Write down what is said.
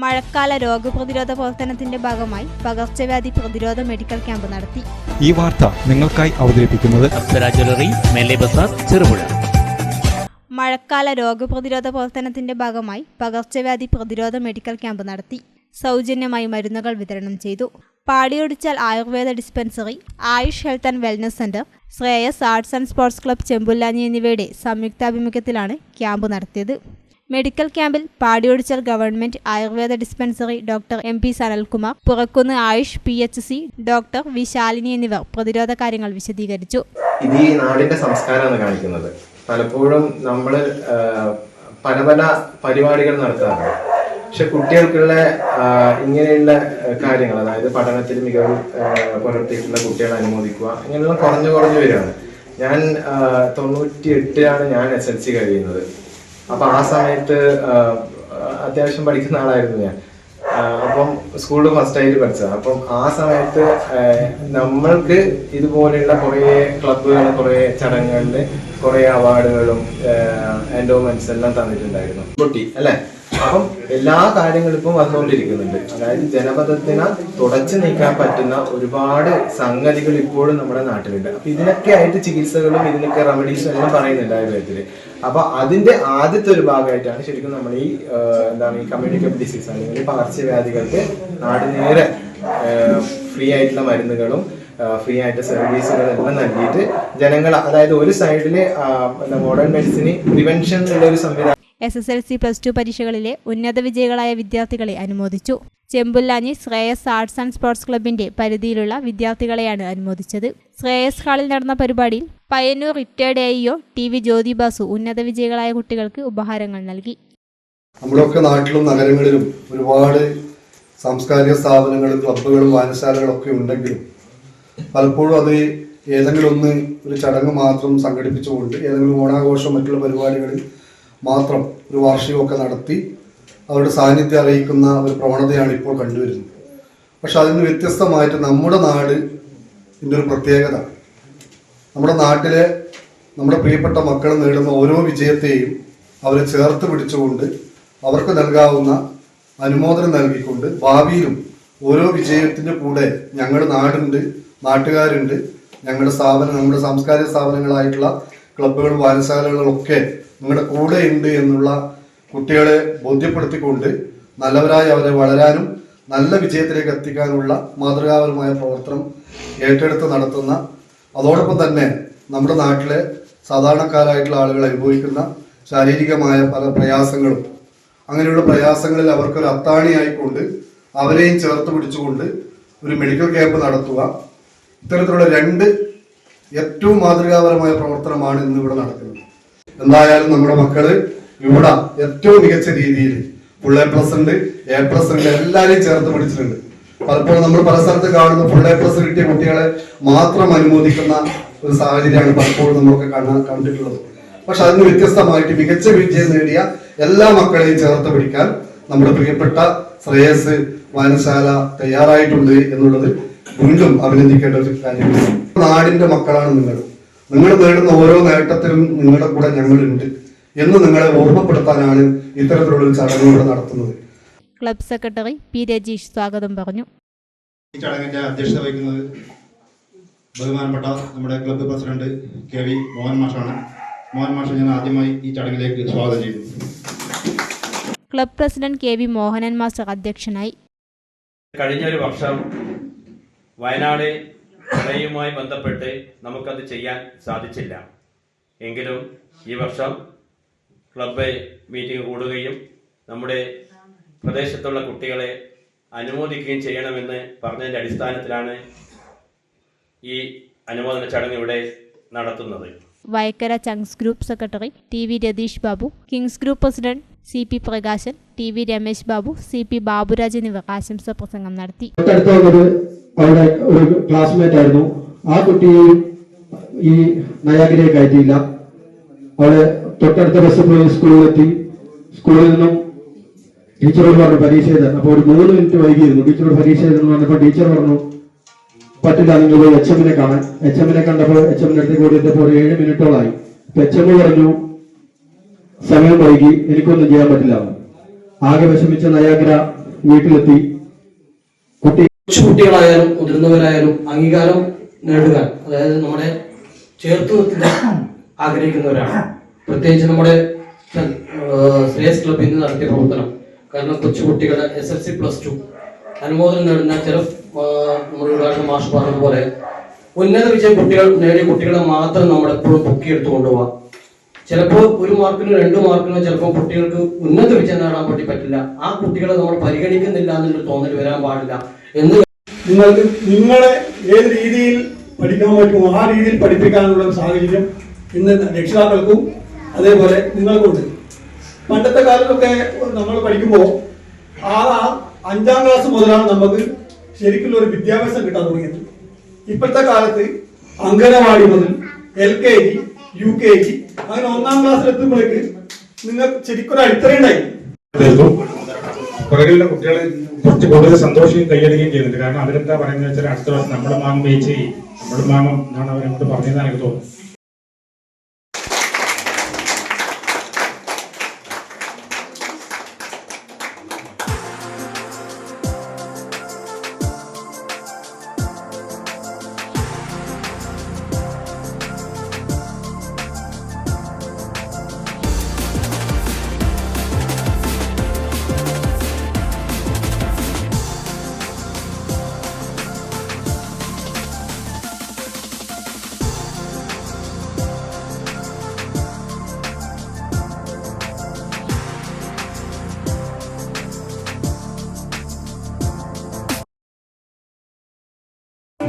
മഴക്കാല രോഗപ്രതിരോധ പ്രവർത്തനത്തിന്റെ ഭാഗമായി പകർച്ചവ്യാധി പ്രതിരോധ മെഡിക്കൽ ക്യാമ്പ് നടത്തി. ഈ വാർത്ത നിങ്ങൾക്കായി അവതരിപ്പിക്കുന്നത് ചെറുപുഴ. മഴക്കാല രോഗപ്രതിരോധ പ്രവർത്തനത്തിന്റെ ഭാഗമായി പകർച്ചവ്യാധി പ്രതിരോധ മെഡിക്കൽ ക്യാമ്പ് നടത്തി. സൗജന്യമായി മരുന്നുകൾ വിതരണം ചെയ്തു. Padiyottuchal Ayurveda dispensary Ayush health and wellness centre Shreyas arts and sports club Chempullani എന്നിവയുടെ സംയുക്താഭിമുഖ്യത്തിലാണ് ക്യാമ്പ് നടത്തിയത്. മെഡിക്കൽ ക്യാമ്പിൽ Padiyottuchal government Ayurveda dispensary doctor M P Sanalkumar Purakkunnu Ayush P H C doctor V Shalini എന്നിവർ പ്രതിരോധ കാര്യങ്ങൾ വിശദീകരിച്ചു. ഇത് ഈ നാടിന്റെ സംസ്കാരമാണ് കാണിക്കുന്നത്. പലപ്പോഴും നമ്മൾ പല പല പരിപാടികൾ നടത്താറുണ്ട്. പക്ഷെ കുട്ടികൾക്കുള്ള ഇങ്ങനെയുള്ള കാര്യങ്ങൾ അതായത് പഠനത്തിൽ മികവ് പുലർത്തിയിട്ടുള്ള കുട്ടികളെ അനുമോദിക്കുക ഇങ്ങനെയുള്ള കുറഞ്ഞു കുറഞ്ഞു വരികയാണ്. ഞാൻ തൊണ്ണൂറ്റി എട്ടിലാണ് ഞാൻ എസ് എൽ സി കഴിയുന്നത്. അപ്പൊ ആ സമയത്ത് അത്യാവശ്യം പഠിക്കുന്ന ആളായിരുന്നു ഞാൻ. അപ്പം സ്കൂളിൽ ഫസ്റ്റ് ആയിട്ട് പഠിച്ചത്. അപ്പം ആ സമയത്ത് നമ്മൾക്ക് ഇതുപോലെയുള്ള കുറേ ക്ലബുകൾ കുറേ ചടങ്ങുകളിൽ കുറേ അവാർഡുകളും എൻഡോമെന്റ്സ് എല്ലാം തന്നിട്ടുണ്ടായിരുന്നു. പൊട്ടി അല്ലെ? അപ്പം എല്ലാ കാര്യങ്ങളും ഇപ്പം വന്നുകൊണ്ടിരിക്കുന്നുണ്ട്. അതായത് ജനപദത്തിനെ തുടച്ചു നീക്കാൻ പറ്റുന്ന ഒരുപാട് സംഗതികൾ ഇപ്പോഴും നമ്മുടെ നാട്ടിലുണ്ട്. അപ്പൊ ഇതിനൊക്കെ ആയിട്ട് ചികിത്സകളും ഇതിനൊക്കെ റെമഡീസും എല്ലാം പറയുന്നുണ്ട് ആയുർവേദത്തിൽ. അപ്പൊ അതിന്റെ ആദ്യത്തെ ഒരു ഭാഗമായിട്ടാണ് ശരിക്കും നമ്മൾ ഈ എന്താണ് ഈ കമ്മ്യൂണിക്കബിൾ ഡിസീസ് അല്ലെങ്കിൽ പകർച്ചവ്യാധികൾക്ക് നാട് നേരെ ഫ്രീ ആയിട്ടുള്ള മരുന്നുകളും ഫ്രീ ആയിട്ട് സർവീസുകളെല്ലാം നൽകിയിട്ട് ജനങ്ങൾ അതായത് ഒരു സൈഡിൽ മോഡേൺ മെഡിസിന് പ്രിവെൻഷൻ ഉള്ള ഒരു സംവിധാനം S S L C plus two പരീക്ഷകളിലെ ഉന്നത വിജയികളായ വിദ്യാർത്ഥികളെ അനുമോദിച്ചു. Chempullanji Shreyas arts and sports ക്ലബിന്റെ പരിധിയിലുള്ള വിദ്യാർത്ഥികളെയാണ് അനുമോദിച്ചത്. ശ്രേയസ് ഹാളിൽ നടന്ന പരിപാടിയിൽ Payyanur retired AEO T V Jyothi Basu ഉന്നത വിജയികളായ കുട്ടികൾക്ക് ഉപഹാരങ്ങൾ നൽകി. നമ്മളൊക്കെ നാട്ടിലും നഗരങ്ങളിലും ഒരുപാട് സാംസ്കാരിക സ്ഥാപനങ്ങളും ക്ലബ്ബുകളും വായനശാലകളും ഒക്കെ ഉണ്ടെങ്കിലും പലപ്പോഴും അത് ഏതെങ്കിലും ഒന്ന് ഒരു ചടങ്ങ് മാത്രം സംഘടിപ്പിച്ചുകൊണ്ട് ഏതെങ്കിലും ഓണാഘോഷം മറ്റുള്ള പരിപാടികളിൽ മാത്രം ഒരു വാർഷികമൊക്കെ നടത്തി അവരുടെ സാന്നിധ്യം അറിയിക്കുന്ന ഒരു പ്രവണതയാണ് ഇപ്പോൾ കണ്ടുവരുന്നത്. പക്ഷെ അതിന് വ്യത്യസ്തമായിട്ട് നമ്മുടെ നാട് ഇതിന്റെ ഒരു പ്രത്യേകത. നമ്മുടെ നാട്ടിലെ നമ്മുടെ പ്രിയപ്പെട്ട മക്കൾ നേടുന്ന ഓരോ വിജയത്തെയും അവരെ ചേർത്ത് പിടിച്ചുകൊണ്ട് അവർക്ക് നൽകാവുന്ന അനുമോദനം നൽകിക്കൊണ്ട് ഭാവിയിലും ഓരോ വിജയത്തിന്റെ കൂടെ ഞങ്ങളുടെ നാടുണ്ട് നാട്ടുകാരുണ്ട് ഞങ്ങളുടെ സ്ഥാപനം നമ്മുടെ സാംസ്കാരിക സ്ഥാപനങ്ങളായിട്ടുള്ള ക്ലബ്ബുകളും വായനശാലകളൊക്കെ നിങ്ങളുടെ കൂടെ ഉണ്ട് എന്നുള്ള കുട്ടികളെ ബോധ്യപ്പെടുത്തിക്കൊണ്ട് നല്ലവരായി അവരെ വളരാനും നല്ല വിജയത്തിലേക്ക് എത്തിക്കാനുള്ള മാതൃകാപരമായ പ്രവർത്തനം ഏറ്റെടുത്ത് നടത്തുന്ന അതോടൊപ്പം തന്നെ നമ്മുടെ നാട്ടിലെ സാധാരണക്കാരായിട്ടുള്ള ആളുകൾ അനുഭവിക്കുന്ന ശാരീരികമായ പല പ്രയാസങ്ങളും അങ്ങനെയുള്ള പ്രയാസങ്ങളിൽ അവർക്കൊരു അത്താണിയായിക്കൊണ്ട് അവരെയും ചേർത്ത് പിടിച്ചുകൊണ്ട് ഒരു മെഡിക്കൽ ക്യാമ്പ് നടത്തുക. ഇത്തരത്തിലുള്ള രണ്ട് ഏറ്റവും മാതൃകാപരമായ പ്രവർത്തനമാണ് ഇന്ന് ഇവിടെ നടക്കുന്നത്. എന്തായാലും നമ്മുടെ മക്കൾ ഇവിടെ ഏറ്റവും മികച്ച രീതിയിൽ ഫുൾ എ പ്ലസ് ഉണ്ട്. എ പ്ലസ് ഉണ്ട്. എല്ലാവരെയും ചേർത്ത് പിടിച്ചിട്ടുണ്ട് പലപ്പോഴും നമ്മൾ പല സ്ഥലത്ത് കാണുന്ന ഫുൾ എ പ്ലസ് കിട്ടിയ കുട്ടികളെ മാത്രം അനുമോദിക്കുന്ന ഒരു സാഹചര്യമാണ് പലപ്പോഴും നമ്മളൊക്കെ കാണാൻ കണ്ടിട്ടുള്ളത്. പക്ഷെ അതിന് വ്യത്യസ്തമായിട്ട് മികച്ച വിജയം നേടിയ എല്ലാ മക്കളെയും ചേർത്ത് പിടിക്കാൻ നമ്മുടെ പ്രിയപ്പെട്ട ശ്രേയസ് വായനശാല തയ്യാറായിട്ടുണ്ട് എന്നുള്ളത് വീണ്ടും അഭിനന്ദിക്കേണ്ട ഒരു കാര്യമാണ്. നാടിന്റെ മക്കളാണ് നിങ്ങൾ. നിങ്ങൾ നേടുന്ന ഓരോ നേട്ടത്തിലും നിങ്ങളുടെ കൂടെ ഞങ്ങളുണ്ട് എന്ന് നിങ്ങളെ ഓർമ്മപ്പെടുത്താനാണ് ഇത്തരത്തിലുള്ള ചടങ്ങുകൾ ചടങ്ങ് നടത്തുന്നത്. ക്ലബ് സെക്രട്ടറി പി രജീഷ് സ്വാഗതം പറഞ്ഞു. ഈ ചടങ്ങിന്റെ അധ്യക്ഷത വഹിക്കുന്നത് ബഹുമാനപ്പെട്ട നമ്മുടെ club president K V Mohan മാഷാണ്. മോഹൻ മാഷ ഞാൻ ആദ്യമായി ഈ ചടങ്ങിലേക്ക് സ്വാഗതം ചെയ്യുന്നു. Club president K V Mohanan master അധ്യക്ഷനായി. കഴിഞ്ഞ ഒരു വർഷം വയനാട് പ്രളയവുമായി ബന്ധപ്പെട്ട് നമുക്കത് ചെയ്യാൻ സാധിച്ചില്ല. എങ്കിലും ഈ വർഷം ക്ലബ്ബ് മീറ്റിംഗ് കൂടുകയും നമ്മുടെ പ്രദേശത്തുള്ള കുട്ടികളെ അനുമോദിക്കുകയും ചെയ്യണമെന്ന് പറഞ്ഞതിന്റെ അടിസ്ഥാനത്തിലാണ് ഈ അനുമോദന ചടങ്ങ് ഇവിടെ നടത്തുന്നത്. Vayakkara chunks group secretary T V Ratheesh Babu kings group president C P Prakashan T V Ramesh Babu C P Baburaj എന്നിവർ ആശംസാ പ്രസംഗം നടത്തി അവിടെ ഒരു ക്ലാസ്മേറ്റ് ആയിരുന്നു. ആ കുട്ടിയെയും ഈ നയാഗിലേക്ക് കയറ്റിയില്ല. അവിടെ തൊട്ടടുത്ത ബസ് പോയി സ്കൂളിലെത്തി. സ്കൂളിൽ നിന്നും ടീച്ചറോട് പറഞ്ഞു പരീക്ഷ എഴുതാൻ. അപ്പോൾ ഒരു മൂന്ന് മിനിറ്റ് വൈകിയിരുന്നു. ടീച്ചറോട് പരീക്ഷ എഴുതുന്നു വന്നപ്പോൾ ടീച്ചർ പറഞ്ഞു പറ്റില്ല നിങ്ങൾ പോയി എച്ച് എമ്മിനെ കാണാൻ. എച്ച് എമ്മിനെ കണ്ടപ്പോൾ എച്ച് എമ്മിന്റെ കൂടി ഓടിയപ്പോൾ ഒരു ഏഴ് മിനിറ്റോളായി. അപ്പൊ എച്ച് എം പറഞ്ഞു സമയം വൈകി എനിക്കൊന്നും ചെയ്യാൻ പറ്റില്ല. ആകെ വിഷമിച്ച നയാഗ്ര വീട്ടിലെത്തി. കുട്ടി കൊച്ചുകുട്ടികളായാലും മുതിർന്നവരായാലും അംഗീകാരം നേടുക. അതായത് നമ്മുടെ ചേർത്ത് നിർത്താൻ ആഗ്രഹിക്കുന്നവരാണ്. പ്രത്യേകിച്ച് നമ്മുടെ ശ്രേയസ് ക്ലബിൽ നിന്ന് നടത്തിയ പ്രവർത്തനം. കാരണം കൊച്ചുകുട്ടികളെ S L C plus two അനുമോദനം നേടുന്ന ചില നമ്മുടെ ഉദാഹരണം മാഷ് പറഞ്ഞതുപോലെ ഉന്നത വിജയം കുട്ടികൾ നേടിയ കുട്ടികളെ മാത്രം നമ്മൾ എപ്പോഴും പൊക്കിയെടുത്ത് കൊണ്ടുപോകാം ചിലപ്പോൾ ഒരു മാർക്കിനോ രണ്ട് മാർക്കിനോ ചിലപ്പോൾ കുട്ടികൾക്ക് ഉന്നത വിജയം നേടാൻ വേണ്ടി പറ്റില്ല. ആ കുട്ടികളെ നമ്മൾ പരിഗണിക്കുന്നില്ല എന്നൊരു തോന്നൽ വരാൻ പാടില്ല. എന്ന് നിങ്ങൾക്ക് നിങ്ങളെ ഏത് രീതിയിൽ പഠിക്കാൻ പറ്റുമോ ആ രീതിയിൽ പഠിപ്പിക്കാനുള്ള സാഹചര്യം ഇന്ന് രക്ഷിതാക്കൾക്കും അതേപോലെ നിങ്ങൾക്കുണ്ട്. പണ്ടത്തെ കാലത്തൊക്കെ നമ്മൾ പഠിക്കുമ്പോൾ ആ അഞ്ചാം ക്ലാസ് മുതലാണ് നമുക്ക് ശരിക്കുള്ള ഒരു വിദ്യാഭ്യാസം കിട്ടാൻ തുടങ്ങിയത്. ഇപ്പോഴത്തെ കാലത്ത് അംഗനവാടി മുതൽ L K G U K G അങ്ങനെ ഒന്നാം ക്ലാസ്സിൽ എത്തുമ്പോഴേക്ക് നിങ്ങൾ ശരിക്കും ഒരു അടിത്തറയുണ്ടായി പുറകിലുള്ള കുട്ടികളെ കുറച്ച് കൂടുതൽ സന്തോഷവും കൈയടിക്കുകയും ചെയ്യുന്നുണ്ട്. കാരണം അവരെന്താ പറയുന്നത് വെച്ചാൽ അടുത്ത വർഷം നമ്മുടെ മാമം മേച്ചി നമ്മുടെ മാമം എന്നാണ് അവരങ്ങോട്ട് പറഞ്ഞതെന്ന് എനിക്ക് തോന്നുന്നു.